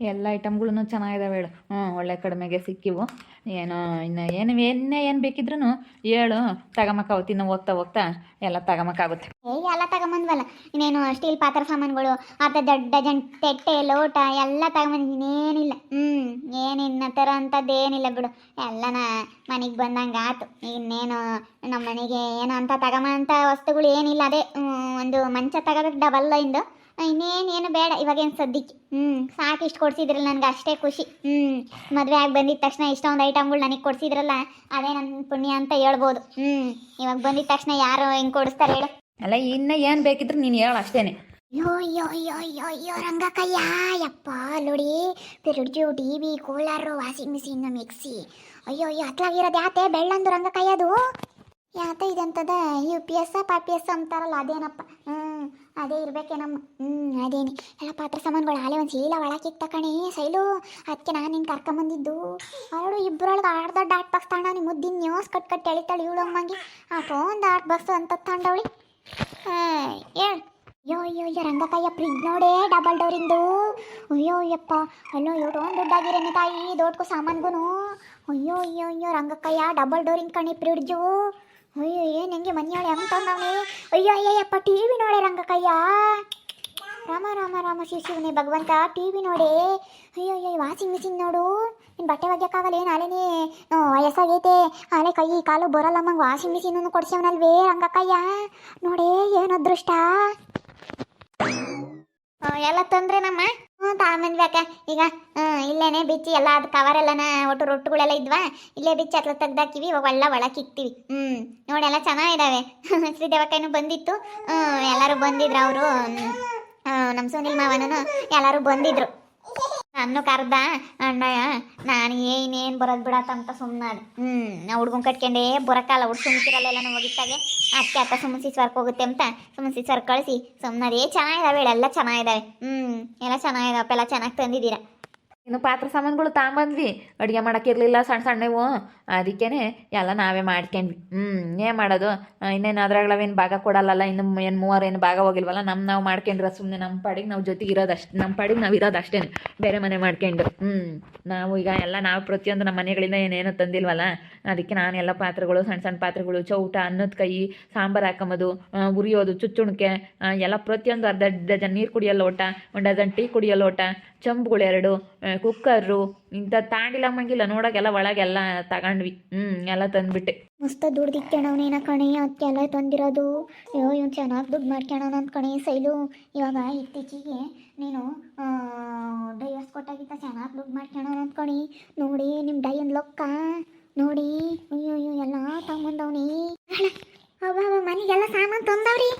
ಎಲ್ಲ ಐಟಮ್ಗಳು ಚೆನ್ನಾಗಿದಾವೆ ಹೇಳು. ಹ್ಞೂ, ಒಳ್ಳೆ ಕಡಿಮೆಗೆ ಸಿಕ್ಕಿವು. ಏನು, ಇನ್ನು ಏನು, ಎಣ್ಣೆ ಏನು ಬೇಕಿದ್ರೂ ಹೇಳು. ತಗೊಂಬಕ್ಕಾಗುತ್ತೆ ಇನ್ನು ಹೋಗ್ತಾ ಹೋಗ್ತಾ ಎಲ್ಲ ತಗೊಂಬಕ್ಕಾಗುತ್ತೆ ಏ ಎಲ್ಲ ತಗೊಂಬಂದ್ವಲ್ಲ. ಇನ್ನೇನು ಸ್ಟೀಲ್ ಪಾತ್ರೆ ಸಾಮಾನುಗಳು ಅರ್ಧ ದೊಡ್ಡ ಜನ್, ತೆಟ್ಟೆ, ಲೋಟ ಎಲ್ಲ ತಗೊಂಬಂದಿದ್ದೀನಿ ಏನಿಲ್ಲ ಹ್ಞೂ ಏನಿನ್ನ ಥರ ಅಂಥದ್ದೇನಿಲ್ಲ ಬಿಡು. ಎಲ್ಲನ ಮನೆಗೆ ಬಂದಂಗೆ ಆತು. ಇನ್ನೇನು ನಮ್ಮ ಮನೆಗೆ ಏನು ಅಂತ ತಗೊಂಬಂಥ ವಸ್ತುಗಳು ಏನಿಲ್ಲ. ಅದೇ ಒಂದು ಮಂಚ ತಗೋದಕ್ಕೆ ಡಬಲ್ ಇಂದು. ಇನ್ನೇನು ಏನು ಬೇಡ ಇವಾಗೇನು ಸದ್ಯಕ್ಕೆ ಹ್ಞೂ ಸಾಕು ಇಷ್ಟು ಕೊಡ್ಸಿದ್ರಲ್ಲ ನನಗೆ ಅಷ್ಟೇ ಖುಷಿ. ಹ್ಞೂ ಮದುವೆ ಆಗಿ ಬಂದಿದ್ದ ತಕ್ಷಣ ಇಷ್ಟೊಂದು ಐಟಮ್ಗಳು ನನಗೆ ಕೊಡ್ಸಿದ್ರಲ್ಲ ಅದೇ ನನ್ನ ಪುಣ್ಯ ಅಂತ ಹೇಳ್ಬೋದು. ಹ್ಞೂ ಇವಾಗ ಬಂದಿದ್ದ ತಕ್ಷಣ ಯಾರು ಹೆಂಗೆ ಕೊಡಿಸ್ತಾರೆ ಹೇಳು. ಅಲ್ಲ ಇನ್ನು ಏನು ಬೇಕಿದ್ರು ನೀನು ಹೇಳು ಅಷ್ಟೇನೆ. ಅಯ್ಯೋ ಅಯ್ಯೋ ಅಯ್ಯೋ ಅಯ್ಯೋ ಅಯ್ಯೋ ರಂಗಕ್ಕಯ್ಯ ಯಪ್ಪ ನೋಡಿ fridge T V cooler washing machine mixie. ಅಯ್ಯೋ ಅಯ್ಯೋ ಹತ್ಲಾಗಿರೋದು ಯಾತೆ ಬೆಳ್ಳಂದು ರಂಗಕ್ಕಯ್ಯ ಅದು ಇದೆ ಅಂತದ ಯು ಪಿ ಎಸ್ ಪಾಪಿ ಎಸ್ ಅಂತಾರಲ್ಲ ಅದೇನಪ್ಪ? ಹ್ಞೂ ಅದೇ ಇರ್ಬೇಕೇನಮ್ಮ ಹ್ಞೂ ಅದೇನಿ. ಎಲ್ಲ ಪಾತ್ರ ಸಾಮಾನುಗಳು. ಹಾಲೆ ಒಂದು ಚೀಲ ಒಳಕಿತ್ತ ಕಣೆ, ಸೈಲು. ಅದಕ್ಕೆ ನಾನು ನಿನ್ನ ಕರ್ಕೊಂಬಂದಿದ್ದು. ಅವಳು ಇಬ್ಬರೊಳಗೆ ಅರ್ಧ ಡಾಟ್ ಬಾಕ್ಸ್ ತಗೊಂಡ ನಿಮ್ಮ ಮುದ್ದಿನ ನ್ಯೂಸ್ ಕಟ್ ಕಟ್ ಎಳಿತಾಳೆ ಇವಳು ಅಮ್ಮಂಗೆ. ಆ ಫೋನ್ ಡಾಟ್ ಬಾಕ್ಸ್ ಅಂತ ತಾಂಡವಳಿ ಹೇಳು ಅಯ್ಯೋ ಅಯ್ಯೋ ಅಯ್ಯೋ, ರಂಗಕಯ್ಯ ಫ್ರಿಜ್ ನೋಡೇ ಡಬಲ್ ಡೋರಿಂದು. ಅಯ್ಯೋ, ಅಯ್ಯಪ್ಪ. ಅಲ್ಲೋ ಒಂದು ದುಡ್ಡಾಗಿರೇನೆ ತಾಯಿ ದೊಡ್ಡಕು ಸಾಮಾನ್ಗೂ ಅಯ್ಯೋ ಅಯ್ಯೋ ಅಯ್ಯೋ ರಂಗಕ್ಕಯ್ಯ ಡಬಲ್ ಡೋರಿಂಗ್ ಕಣಿ ಫ್ರಿಡ್ಜು ಅಯ್ಯೋ, ಏನು ಹೆಂಗೆ ಮನೆಯೊಳೆ ಹೆಂಗೆ ತಂದವನಿ ಅಯ್ಯೋ ಅಯ್ಯಯ್ಯಪ್ಪ ಟಿ ವಿ ನೋಡೆ ರಂಗಕ್ಕಯ್ಯ ರಾಮ ರಾಮ ರಾಮ ಶಿವ ಭಗವಂತ ಟಿ ವಿ ನೋಡೆ. ಅಯ್ಯೋ ಅಯ್ಯೋ ವಾಷಿಂಗ್ ಮಿಷಿನ್ ನೋಡು. ನಿನ್ನ ಬಟ್ಟೆ ಒಗ್ಯಕ್ಕಾಗಲ್ಲ, ಏನು ಅಲೇನೇ ವಯಸ್ಸಾಗೈತೆ. ಆಲೆ ಕೈ, ಕಾಲು ಬರಲ್ಲ ಮಂಗೆ ವಾಷಿಂಗ್ ಮಿಷಿನನ್ನು ಕೊಡ್ಸ್ಯವನಲ್ವೇ ರಂಗಕ್ಕಯ್ಯ ನೋಡೇ, ಏನು ಅದೃಷ್ಟ ಎಲ್ಲ ತಂದ್ರೆ ನಮ್ಮ? ಹ್ಞೂ ತಾಮಂದ್ಬೇಕ ಈಗ ಇಲ್ಲೇನೆ ಬಿಚ್ಚಿ ಎಲ್ಲ ಅದು ಕವರ್ ಎಲ್ಲನ ಒಟ್ಟು ರೊಟ್ಟುಗಳೆಲ್ಲ ಇದ್ವಾ? ಇಲ್ಲೇ ಬಿಚ್ಚಿ ಹತ್ರ ತೆಗ್ದಾಕಿವಿ, ಇವಾಗ ಒಳ್ಳೆ ಒಳಕ್ಕೆ ಇಕ್ತೀವಿ. ಹ್ಮ್, ನೋಡಿ ಎಲ್ಲ ಚೆನ್ನಾಗಿದಾವೆ. ಶ್ರೀದೇವಕ್ಕನು ಬಂದಿತ್ತು. ಎಲ್ಲರೂ ಬಂದಿದ್ರು ಅವರು. ನಮ್ಮ ಸುನಿಲ್ ಮಾವನೂ ಎಲ್ಲರೂ ಬಂದಿದ್ರು. ನಾನು ಕರ್ದ, ಅಣ್ಣ, ನಾನು ಏನೇನು ಬರೋದು ಬಿಡತ್ತಂತ ಸುಮ್ಮನೆ ಹ್ಞೂ ನಾ ಹುಡ್ಗನ್ ಕಟ್ಕೊಂಡೇ ಬರೋಕ್ಕಲ್ಲ ಹುಡ್ ಸುಮ್ಕಿರಲ್ಲ ಎಲ್ಲ ಹೋಗಿತ್ತಾಗೆ ಅದಕ್ಕೆ ಅಕ್ಕ ಸುಮ್ಮನೆ ಸ್ವರ್ಕ್ ಹೋಗುತ್ತೆ ಅಂತ ಸುಮ್ಮನೆ ಸ್ವರ್ಕ್ ಕಳಿಸಿ. ಸುಮ್ಮನೆ ಚೆನ್ನಾಗಿದಾವೆ ಎಲ್ಲ ಚೆನ್ನಾಗಿದಾವೆ. ಹ್ಞೂ ಎಲ್ಲ ಚೆನ್ನಾಗಿದಾವಪ್ಪ ಎಲ್ಲ ಚೆನ್ನಾಗಿ ತಂದಿದ್ದೀರಾ. ಇನ್ನು ಪಾತ್ರೆ ಸಾಮಾನುಗಳು ತಗೊಂಬಂದ್ವಿ ಅಡುಗೆ ಮಾಡೋಕ್ಕಿರಲಿಲ್ಲ ಸಣ್ಣ ಸಣ್ಣವು. ಅದಕ್ಕೇ ಎಲ್ಲ ನಾವೇ ಮಾಡ್ಕೊಂಡ್ವಿ. ಹ್ಞೂ ಏನು ಮಾಡೋದು? ಇನ್ನೇನು ಅದ್ರಾಗಳವೇನು ಭಾಗ ಕೊಡಲ್ಲಲ್ಲ? ಇನ್ನು ಏನು ಮೂವರೇನು ಭಾಗ ಹೋಗಿಲ್ವಲ್ಲ? ನಮ್ಮ ನಾವು ಮಾಡ್ಕೊಂಡ್ರೆ ಸುಮ್ಮನೆ ನಮ್ಮ ಪಾಡಿಗೆ ನಾವು ಜೊತೆಗೆ ಇರೋದು ಅಷ್ಟು ನಮ್ಮ ಪಾಡಿಗೆ ನಾವು ಇರೋದು ಅಷ್ಟೇ ಬೇರೆ ಮನೆ ಮಾಡ್ಕೊಂಡು ಹ್ಞೂ ನಾವು ಈಗ ಎಲ್ಲ ನಾವು ಪ್ರತಿಯೊಂದು ನಮ್ಮ ಮನೆಗಳಿಂದ ಏನೇನು ತಂದಿಲ್ವಲ್ಲ? ಅದಕ್ಕೆ ನಾನು ಎಲ್ಲ ಪಾತ್ರೆಗಳು ಸಣ್ಣ ಸಣ್ಣ ಪಾತ್ರೆಗಳು, ಚೌಟ, ಅನ್ನದ ಕೈ, ಸಾಂಬಾರು ಹಾಕೊಂಬೋದು ಉರಿಯೋದು, ಚುಚ್ಚುಣಿಕೆ ಎಲ್ಲ ಪ್ರತಿಯೊಂದು ಅರ್ಧ ಡಜನ್ ನೀರು ಕುಡಿಯೋ ಲೋಟ, ಒಂದು ಡಜನ್ ಟೀ ಕುಡಿಯೋ ಲೋಟ, ಚಂಬುಗಳು ಎರಡು ಕುಕ್ಕರು ಇಂಥ ತಾಂಡಿಲ್ಲ ಮಂಗಿಲ್ಲ ನೋಡೋಕೆಲ್ಲ ಒಳಗೆಲ್ಲ ತಗೊಂಡ್ವಿ. ಹ್ಞೂ ಎಲ್ಲ ತಂದ್ಬಿಟ್ಟೆ. ಮಸ್ತ ದುಡ್ದಿಕ್ಕಣವನೇನ ಕಣೆ ಅದಕ್ಕೆಲ್ಲ ತಂದಿರೋದು. ಅಯ್ಯೋ, ಇವ್ನು ಚೆನ್ನಾಗಿ ದುಡ್ಡು ಮಾಡ್ಕೊಳೋಣ ಅಂತ ಕಣೆ, ಸೈಲು. ಇವಾಗ ಇತ್ತೀಚಿಗೆ ನೀನು ಡೈವರ್ಸ್ ಕೊಟ್ಟಾಗಿದ್ದ ಚೆನ್ನಾಗಿ ದುಡ್ಡು ಮಾಡ್ಕೊಳೋಣ ಅಂತ ಕಣಿ. ನೋಡಿ ನಿಮ್ಮ ಡೈಯನ್ ಲೊಕ್ಕ ನೋಡಿ ಅಯ್ಯೋ ಅಯ್ಯೋ ಎಲ್ಲ ತಗೊಂಬಂದವ್ನಿ. ಅವ, ಮನೆಗೆಲ್ಲ ಸಾಮಾನು ತಂದವ್ರಿ.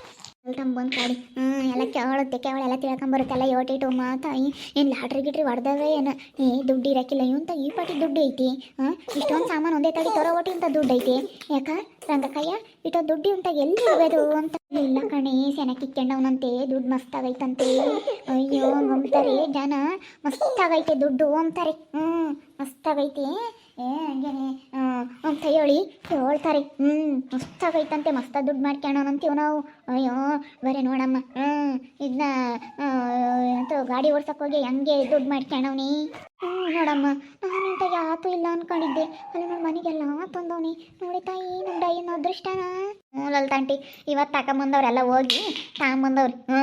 ಬಂದು ಕಾಡಿ. ಹ್ಞೂ ಎಲ್ಲ ಕೇಳುತ್ತೆ ಕೇವಳ ಎಲ್ಲ ತಿಳ್ಕೊಂಬರುತ್ತೆಲ್ಲ ಯೋಟಿಟು ಮಾತಾಯಿ. ಏನು ಲಾಟ್ರಿ ಗಿಟ್ರಿ ಹೊಡೆದವೇ ಏನು? ಏ, ದುಡ್ಡು ಇರಕ್ಕಿಲ್ಲ ಇವಂತ ಈ ಪಾಟಿ ದುಡ್ಡು ಐತಿ ಹಾಂ ಇಷ್ಟೊಂದು ಸಾಮಾನು ಒಂದೇ ತಡಿ ತೊರ ಓಟಿ ಅಂತ ದುಡ್ಡು ಐತಿ. ಯಾಕ? ರಂಗಕ್ಕಯ್ಯ ಇಟೋ ದುಡ್ಡು ಅಂತ ಎಲ್ಲಿ ಇರ್ಬೋದು ಅಂತ ಇಲ್ಲ ಕಣೆ ಸೆನ ಕಿಕ್ಕೊಂಡವನಂತೆ, ದುಡ್ಡು ಮಸ್ತಾಗೈತಂತೆ. ಅಯ್ಯೋ, ಅಂತಾರೆ, ಜನ ಮಸ್ತಾಗೈತೆ ದುಡ್ಡು ಅಂತಾರೆ. ಹ್ಞೂ ಮಸ್ತಾಗೈತೆ. ಏ, ಹಂಗೇನೆ ಅಂತ ಹೇಳಿ ಹೇಳ್ತಾರೆ. ಹ್ಞೂ ಮಸ್ತಾಗೈತಂತೆ ಮಸ್ತ ದುಡ್ಡು ಮಾಡ್ಕೊಳ್ಳೋಣಂತೀವಿ ನಾವು. ಅಯ್ಯೋ, ಬರೀ ನೋಡಮ್ಮ. ಹ್ಞೂ ಇದನ್ನ ಗಾಡಿ ಓಡ್ಸಕ್ಕೆ ಹೋಗಿ ದುಡ್ಡು ಮಾಡ್ಕೊಂಡವ್ನಿ ಹ್ಞೂ ನೋಡಮ್ಮ. ನಾನು ಇಂತಾಗೆ ಆತು ಇಲ್ಲ ಅನ್ಕೊಂಡಿದ್ದೆ. ಅಲ್ಲಿ ನಮ್ಮ ಮನೆಗೆಲ್ಲ ತಂದವ್ನಿ. ನೋಡಿ ತಾಯಿ ನಮ್ಮ ಡೈನ ಅದೃಷ್ಟನ? ಹ್ಞೂ ಲಲ್ತಾಂಟಿ ಇವತ್ತು ತಗೊಂಬಂದವ್ರೆಲ್ಲ ಹೋಗಿ ತಗೊಂಬಂದವ್ರು ಹ್ಞೂ,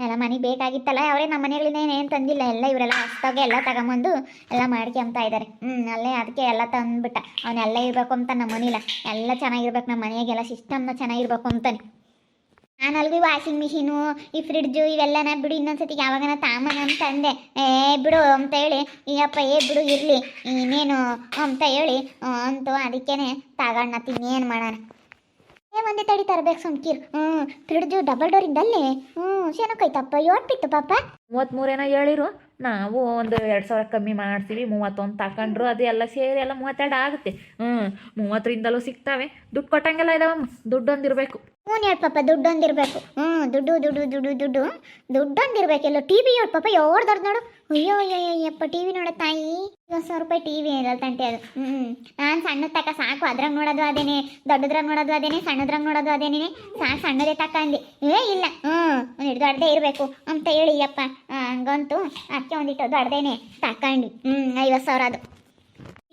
ಎಲ್ಲ ಮನೆಗೆ ಬೇಕಾಗಿತ್ತಲ್ಲ, ಅವರೇ ನಮ್ಮ ಮನೆಗಳಿಂದ ಏನು ತಂದಿಲ್ಲ, ಎಲ್ಲ ಇವರೆಲ್ಲ ಹೊಸ್ದಾಗೆ ಎಲ್ಲ ತಗೊಂಬಂದು ಎಲ್ಲ ಮಾಡ್ಕೊಂತ ಇದ್ದಾರೆ ಹ್ಞೂ, ಅಲ್ಲೇ ಅದಕ್ಕೆ ಎಲ್ಲ ತಂದುಬಿಟ್ಟ. ಅವನ್ನೆಲ್ಲ ಇರಬೇಕು ಅಂತ ನಮ್ಮ ಮನೆಯಿಲ್ಲ. ಎಲ್ಲ ಚೆನ್ನಾಗಿರ್ಬೇಕು, ನಮ್ಮ ಮನೆಯಾಗೆಲ್ಲ ಸಿಸ್ಟಮ್ನ ಚೆನ್ನಾಗಿರ್ಬೇಕು ಅಂತಾನೆ. ನಾನು ಅಲ್ವಿ ವಾಷಿಂಗ್ ಮಿಷಿನು ಈ ಫ್ರಿಡ್ಜು ಇವೆಲ್ಲನ ಬಿಡು, ಇನ್ನೊಂದ್ಸತಿ ಯಾವಾಗನ ತಾಮನ ಅಂತ ಅಂದೆ. ಏ ಬಿಡು ಅಂತ ಹೇಳಿ ಈಯಪ್ಪ ಏ ಬಿಡು, ಇರಲಿ, ಇನ್ನೇನು ಅಂತ ಹೇಳಿ ಅಂತ ಅದಕ್ಕೇನೆ ತಗೊಂಡ ಏನು ಮಾಡೋಣ. ಏ, ಒಂದೇ ತಡಿ ತರಬೇಕು ಸುಮ್ಕಿರ್. ಹ್ಞೂ ಫ್ರಿಡ್ಜು ಡಬಲ್ ಡೋರ್ ಇದ್ದಲ್ಲಿ ಹ್ಞೂ ಶೇನಕ್ಕೈತಪ್ಪ ಯೋಟ್ಬಿತ್ತು ಪಾಪ? ಮೂವತ್ತ್ಮೂರೇನೋ ಹೇಳಿರು. ನಾವು ಒಂದು ಎರಡು ಸಾವಿರ ಕಮ್ಮಿ ಮಾಡ್ತೀವಿ ಮೂವತ್ತೊಂದು ತಗೊಂಡ್ರು ಅದು ಎಲ್ಲ ಸೇರಿ ಎಲ್ಲ ಮೂವತ್ತೆರಡು ಆಗುತ್ತೆ. ಹ್ಞೂ, ಮೂವತ್ತರಿಂದಲೂ ಸಿಗ್ತಾವೆ. ದುಡ್ಡು ಕೊಟ್ಟಂಗೆಲ್ಲ ಇದಾವಮ್ಮ ದುಡ್ಡು ಒಂದಿರಬೇಕು ಹ್ಞೂ ಹೇಳಿ ಪಾಪ? ದುಡ್ಡು ಒಂದಿರಬೇಕು ಹ್ಞೂ, ದುಡ್ಡು ದುಡ್ಡು ದುಡ್ಡು ದುಡ್ಡು. ದುಡ್ಡು ಒಂದಿರ್ಬೇಕೆಲ್ಲ ಟಿ ವಿ ಹೇಳಿ ಪಾಪ ಯಾವ್ದು ದೊಡ್ಡ ನೋಡು. ಅಯ್ಯೋ ಅಯ್ಯೋ ಅಯ್ಯಪ್ಪ ಟಿ ವಿ ನೋಡ ತಾಯಿ. ಐವತ್ತು ಸಾವಿರ ರೂಪಾಯಿ ಟಿ ವಿ ತಂಟೆ ಅದು. ಹ್ಞೂ ನಾನು ಸಣ್ಣ ತಕ ಸಾಕು, ಅದ್ರಾಗ ನೋಡೋದು ಅದೇನೆ, ದೊಡ್ಡದ್ರಾಗ ನೋಡೋದು ಅದೇನೆ, ಸಣ್ಣದ್ರಾಗ ನೋಡೋದು ಅದೇನೆ. ಸಾಕು, ಸಣ್ಣದೇ ತಕ ಅಂದೆ ಏ, ಇಲ್ಲ. ಹ್ಞೂ ಒಂದಿಟ್ಟು ದೊಡ್ಡದೇ ಇರಬೇಕು. ಅಂತ ಹೇಳಿ ಅಪ್ಪ ಹಂಗಂತೂ ಅದಕ್ಕೆ ಒಂದಿಟ್ಟು ದೊಡ್ಡದೇನೆ ತಕೊಂಡ್ವಿ ಹ್ಞೂ ಐವತ್ತು ಸಾವಿರ ಅದು.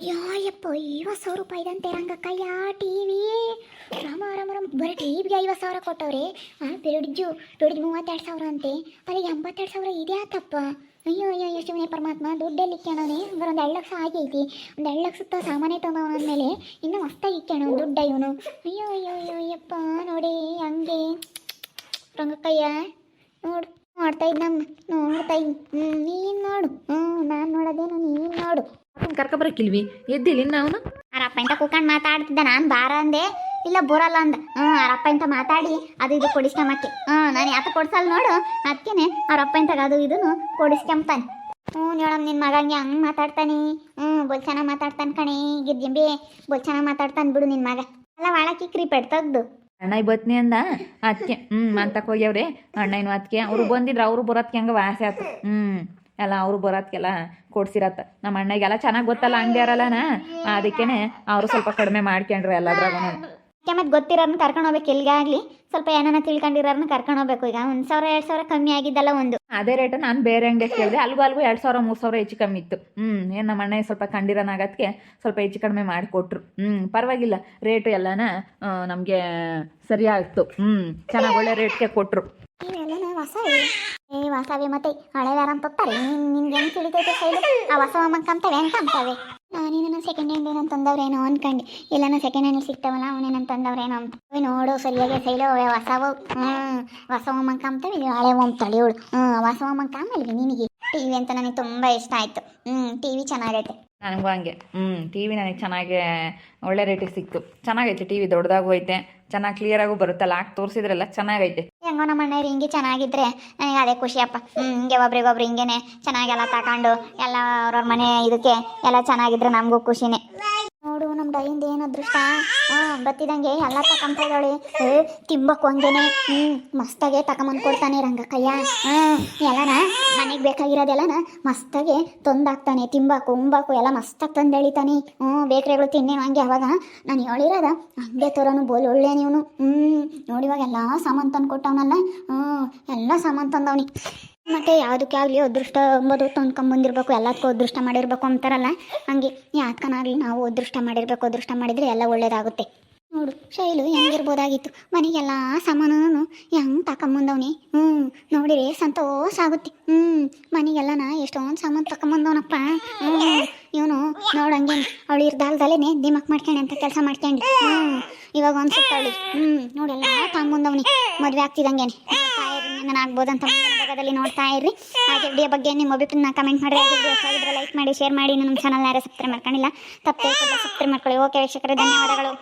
ಯಾಯಪ್ಪ, ಐವತ್ತು ಸಾವಿರ ರೂಪಾಯಿ ಇದಂತೆ ರಂಗಕ್ಕ ಯಾ ಟಿ ರಾಮ ರಾಮ ರಾಮ. ಬರೀ ಟಿ ವಿಗೆ ಐವತ್ತು ಸಾವಿರ ಕೊಟ್ಟವ್ರೆ. ಆ ಪಿರಿಡ್ಜು ಪಿರಿಡ್ಜ್ ಮೂವತ್ತೆರಡು ಸಾವಿರ ಅಂತೆ. ಅಲ್ಲಿ ಎಂಬತ್ತೆರಡು ಸಾವಿರ ಇದ್ಯಾಕಪ್ಪ ಅಯ್ಯೋ ಅಯ್ಯೋ ಅಯ್ಯೋ, ಶಿವನೇ ಪರಮಾತ್ಮ, ದುಡ್ಡಲ್ಲಿ ಇಕ್ಕೋಣನೆ ಹಂಗಾರೆ ಒಂದು ಎರಡು ಲಕ್ಷ ಆಗೈತಿ ಒಂದು ಎರಡು ಲಕ್ಷ ಸುತ್ತ ಸಾಮಾನ್ಯ ತಂದವನ ಅಂದಮೇಲೆ ಇನ್ನೂ ಮಸ್ತಾಗಿ ಇಕ್ಕೋಣ ದುಡ್ಡ ಇವನು. ಅಯ್ಯೋ ಅಯ್ಯೋ ಅಯ್ಯೋ, ಅಯ್ಯಪ್ಪ, ನೋಡಿ ಹಂಗೆ. ರಂಗಕ್ಕಯ್ಯ ನೋಡು, ನೋಡ್ತಾ ಇದ್ದಮ್ಮ ನೋಡ್ತಾ ಇದ್ದ ನೀನು ನೋಡು. ಹ್ಞೂ ನಾನು ನೋಡೋದೇನು ನೀನು ನೋಡು. ಕರ್ಕೊಬರಕ್ಕಿಲ್ವಿ ಎದ್ದಿಲ್ಲ ಇನ್ನು ಅವನು? ಅರಪ್ಪ ಅಂತ ಕೂಕಂಡ್ ಮಾತಾಡ್ತಿದ್ದೆ ನಾನು ಬಾರ ಅಂದೆ. ಇಲ್ಲ ಬರಲ್ಲ ಅಂದ. ಹ್ಞೂ ಅರಪ್ಪ ಅಂತ ಮಾತಾಡಿ. ಅದು ಇದು ಕೊಡಿಸ್ಕೊಂಬಕ್ಕೆ ಹ್ಞೂ ನಾನು ಯಾತ ಕೊಡ್ಸಲ್ಲ ನೋಡು. ಅದಕ್ಕೇನೆ ಅರಪ್ಪ ಇಂತಾಗ ಅದು ಇದನ್ನು ಕೊಡಿಸ್ಕೊಂತಾನೆ ಹ್ಞೂ ನೋಡಮ್ಮ ನಿನ್ನ ಮಗ ಹಂಗೆ ಹಂಗೆ ಮಾತಾಡ್ತಾನೆ. ಹ್ಞೂ ಬೋಲ್ ಚೆನ್ನಾಗಿ ಮಾತಾಡ್ತಾನೆ ಕಣೆ. ಗಿರ್ಜಿಂಬಿ ಬೋಲ್ ಚೆನ್ನಾಗಿ ಮಾತಾಡ್ತಾನೆ ಬಿಡು ನಿನ್ನ ಮಗ. ಅಲ್ಲ ಒಳಕ್ಕೆ ಕ್ರಿಪೆಟ್ ತೆಗ್ದು ಅಣ್ಣ ಬತ್ನಿ ಅಂದ? ಅದಕ್ಕೆ ಹ್ಞೂ ಅಂತಕ್ಕೆ ಹೋಗ್ಯವ್ರೆ. ಅಣ್ಣ ಇನ್ನು ಅದಕ್ಕೆ ಅವ್ರು ಬಂದಿದ್ರು ಅವರು ಬರೋದಕ್ಕೆ ಹಂಗೆ ವಾಸೆ ಆಯ್ತು ಹ್ಞೂ ಎಲ್ಲ ಅವರು ಬರೋದಕ್ಕೆಲ್ಲ ಕೊಡ್ಸಿರತ್ತ. ನಮ್ಮ ಅಣ್ಣಗೆಲ್ಲ ಚೆನ್ನಾಗಿ ಗೊತ್ತಲ್ಲ ಅಂಗಡಿಯಾರಲ್ಲನ? ಅದಕ್ಕೇನೆ ಅವರು ಸ್ವಲ್ಪ ಕಡಿಮೆ ಮಾಡ್ಕೊಂಡ್ರು ಎಲ್ಲದ್ರಾಗೂ ಮತ್ತೆ ಗೊತ್ತಿರೋರ್ನ ಕರ್ಕೊಂಡು ಹೋಗ್ಬೇಕು ಎಲ್ಲಿಗಾಗಲಿ? ಸ್ವಲ್ಪ ಏನಾನ ತಿಳ್ಕೊಂಡಿರೋರ್ನ ಕರ್ಕೊಂಡು ಹೋಗ್ಬೇಕು ಈಗ. ಒಂದು ಸಾವಿರ ಎರಡು ಸಾವಿರ ಕಮ್ಮಿ ಆಗಿದ್ದಲ್ಲ ಒಂದು. ಅದೇ ರೇಟ್ ನಾನು ಬೇರೆ ಅಂಗಡಿ ಕೇಳಿದೆ. ಅಲ್ಗೂ ಅಲ್ಗೂ ಎರಡು ಸಾವಿರ ಮೂರು ಸಾವಿರ ಹೆಚ್ಚು ಕಮ್ಮಿ ಇತ್ತು. ಹ್ಞೂ ಏನು ನಮ್ಮ ಅಣ್ಣ ಸ್ವಲ್ಪ ಕಂಡಿರೋನಾಗದಕ್ಕೆ ಸ್ವಲ್ಪ ಹೆಚ್ಚು ಕಡಿಮೆ ಮಾಡಿಕೊಟ್ರು. ಹ್ಞೂ ಪರವಾಗಿಲ್ಲ. ರೇಟು ಎಲ್ಲನ ನಮಗೆ ಸರಿಯಾಗಿತ್ತು ಹ್ಞೂ ಚೆನ್ನಾಗಿ ಒಳ್ಳೆ ರೇಟ್ಗೆ ಕೊಟ್ಟರು ಇವೆಲ್ಲ ಹೊಸ ಏ ಹೊಸವೆ ಮತ್ತೆ ಹಳೆ ಯಾರ ಅಂತ ಹೋಗ್ತಾರೆ ನಿನ್ಗೆ ಹೆಂಗೆ ತಿಳಿತೈತೆ ಸೈಡು ಆ ಹೊಸ ಕಂತವೆ ಅಂತ ಅಂತವೆ ನಾನೇನ ಸೆಕೆಂಡ್ ಹ್ಯಾಂಡ್ ಏನಂತ ತಂದವ್ರೇನೋ ಅನ್ಕಂಡು. ಇಲ್ಲಾನ ಸೆಕೆಂಡ್ ಹ್ಯಾಂಡ್ ಸಿಗ್ತಾವಲ್ಲ ಅವನೇನಂತ ತಂದವ್ರೇನೋ ಅಂತ. ನೋಡು, ಸರಿಯಾಗಿ ಸೈಲು ಹೊಸವು ಹ್ಞೂ ಹೊಸ ಮಂಕಂತವೆ ಇಲ್ಲಿ ಹಳೆ ಒಮ್ಮ ತಳಿಯೋಳು. ಹ್ಞೂ ಹೊಸ ಮಂಕಾಮಲ್ವಿ ನಿನಗೆ. ಟಿ ವಿ ಅಂತ ನನಗೆ ತುಂಬ ಇಷ್ಟ ಆಯಿತು. ಹ್ಞೂ ಟಿ ವಿ ಚೆನ್ನಾಗೈತೆ. ನನಗೂ ಹಂಗೆ. ಹ್ಞೂ ಟಿ ವಿ ನನಗೆ ಚೆನ್ನಾಗಿ ಒಳ್ಳೆ ರೇಟಿಗೆ ಸಿಕ್ತು. ಚೆನ್ನಾಗೈತೆ ಟಿ ವಿ ದೊಡ್ಡದಾಗೂ ಐತೆ. ಚೆನ್ನಾಗಿ ಕ್ಲಿಯರಾಗೂ ಬರುತ್ತಲ್ಲ, ಹಾಕಿ ತೋರಿಸಿದ್ರೆಲ್ಲ ಚೆನ್ನಾಗೈತೆ. ಹೆಂಗೋ ನಮ್ಮ ಅಣ್ಣ ಹಿಂಗೆ ಚೆನ್ನಾಗಿದ್ರೆ ನನಗೆ ಅದೇ ಖುಷಿಯಪ್ಪ ಹಿಂಗೆ ಒಬ್ರಿಗೊಬ್ರು ಹಿಂಗೇನೆ ಚೆನ್ನಾಗೆಲ್ಲ ತಗೊಂಡು ಎಲ್ಲ ಅವ್ರವ್ರ ಮನೆ ಇದಕ್ಕೆ ಎಲ್ಲ ಚೆನ್ನಾಗಿದ್ರೆ ನಮಗೂ ಖುಷಿನೇ. ನೋಡು ನಮ್ಮ ಡೈಯಿಂದ ಏನು ಅದೃಷ್ಟ? ಹಾಂ, ಬತ್ತಿದಂಗೆ ಎಲ್ಲ ತಕೊಂತ ಇದ್ದಾಳೆ. ಏ ತಿಂಬಕ್ಕು ಹಂಗೇನೆ ಹ್ಞೂ ಮಸ್ತಾಗೆ ತಕೊಂಬಂದ್ಕೊಡ್ತಾನೆ ರಂಗಕ್ಕಯ್ಯ. ಹ್ಮ್ ಎಲ್ಲನ ಮನೆಗೆ ಬೇಕಾಗಿರೋದೆಲ್ಲನ ಮಸ್ತಾಗೆ ತೊಂದಾಗ್ತಾನೆ ತಿಂಬಾಕು, ಉಂಬಾಕು, ಎಲ್ಲ ಮಸ್ತಾಗಿ ತಂದು ಎಳಿತಾನೆ ಹ್ಞೂ ಬೇಕ್ರಿಗಳು ತಿನ್ನೇನು ಹಂಗೆ ಅವಾಗ ನಾನು ಹೇಳಿರೋದ, ಹಂಗೆ ತರೋನು ಬೋಲ್ ಒಳ್ಳೆ ನೀವು ಹ್ಞೂ ನೋಡಿ ಇವಾಗ ಎಲ್ಲ ಸಾಮಾನು ತಂದು ಕೊಟ್ಟವನಲ್ಲ ಹ್ಞೂ ಎಲ್ಲ ಸಾಮಾನು ತಂದವನಿ. ಮತ್ತೆ ಯಾವುದಕ್ಕೆ ಆಗಲಿ ಅದೃಷ್ಟ ಎಂಬುದು ತಂದ್ಕೊಂಬಂದಿರ್ಬೇಕು ಎಲ್ಲದಕ್ಕೂ ಅದೃಷ್ಟ ಮಾಡಿರ್ಬೇಕು ಅಂತಾರಲ್ಲ? ಹಂಗೆ ಯಾತ್ಕನಾಗಲಿ ನಾವು ಅದೃಷ್ಟ ಮಾಡಿರ್ಬೇಕು, ಅದೃಷ್ಟ ಮಾಡಿದ್ರೆ ಎಲ್ಲ ಒಳ್ಳೇದಾಗುತ್ತೆ. ನೋಡು, ಶೈಲು ಹೆಂಗಿರ್ಬೋದಾಗಿತ್ತು. ಮನೆಗೆಲ್ಲ ಸಾಮಾನು ಹೆಂಗ್ ತಕೊಂಬಂದವ್ನಿ ಹ್ಞೂ ನೋಡಿರಿ ಸಂತೋಷ ಆಗುತ್ತೆ. ಹ್ಞೂ ಮನೆಗೆಲ್ಲನ ಎಷ್ಟೊಂದು ಸಾಮಾನು ತಕೊಂಬಂದವನಪ್ಪ ಇವನು ನೋಡಂಗೆ ಅವಳು ಇರ್ದಾಲ್ದಲ್ಲೇ ದಿಮಕ್ ಮಾಡ್ಕೊಂಡು ಅಂತ ಕೆಲಸ ಮಾಡ್ಕೊಂಡು. ಹ್ಞೂ ಇವಾಗ ಒಂದು ಸುತ್ತವಳಿ ಹ್ಞೂ ನೋಡೆಲ್ಲ ತಗೊಂಬಂದವ್ನಿ ಮದುವೆ ಆಗ್ತಿದಂಗೇನೆ ನಾನು ಅಂತ ಭಾಗದಲ್ಲಿ ನೋಡ್ತಾ ಇರ್ರಿ. ಹಾಗೆ ವಿಡಿಯೋ ಬಗ್ಗೆ ನಿಮ್ಮ ಅಭಿಪ್ರಾಯನ ಕಮೆಂಟ್ ಮಾಡಿ ಹಾಗೆ ಲೈಕ್ ಮಾಡಿ ಶೇರ್ ಮಾಡಿ. ನಮ್ಮ ಚಾನಲ್ ಯಾರು ಸಬ್ಸ್ಕ್ರೈಬ್ ಮಾಡ್ಕೊಂಡಿಲ್ಲ, ತಪ್ಪೇ ಸಬ್ಸ್ಕ್ರೈಬ್ ಮಾಡ್ಕೊಳ್ಳಿ. ಓಕೆ ವೀಕ್ಷಕರೇ, ಧನ್ಯವಾದಗಳು.